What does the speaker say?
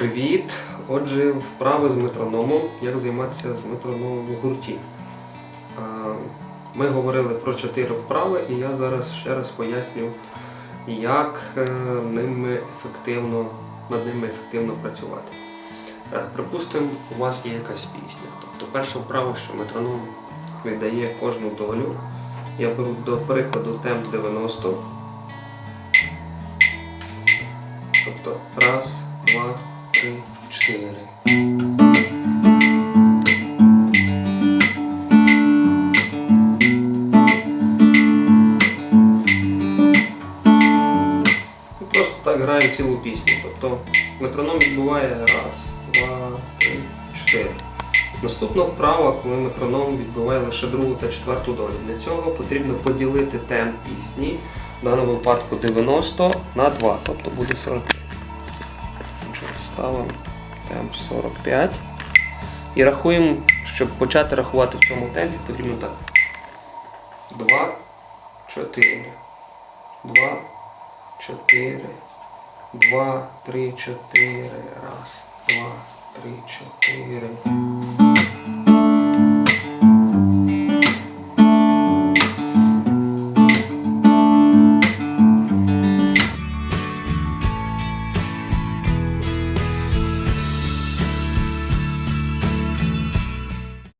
Привіт! Отже, вправи з метрономом. Як займатися з метрономом у гурті. Ми говорили про чотири вправи, і я зараз ще раз поясню, як е, ними ефективно, над ними ефективно працювати. Е, Припустимо, у вас є якась пісня. Тобто перша вправа, що метроном віддає кожну долю. Я беру до прикладу темп 90. Тобто раз, два, три, чотири. Просто так граю цілу пісню. Тобто метроном відбуває раз, два, три, чотири. Наступна вправа, коли метроном відбиває лише другу та четверту долю. Для цього потрібно поділити темп пісні, в даному випадку 90 на 2, тобто буде 45. Ставимо темп 45. І рахуємо, щоб почати рахувати в цьому темпі, потрібно так. 2, 4, 2, 4, 2, 3, 4, раз, 2, 3, 4.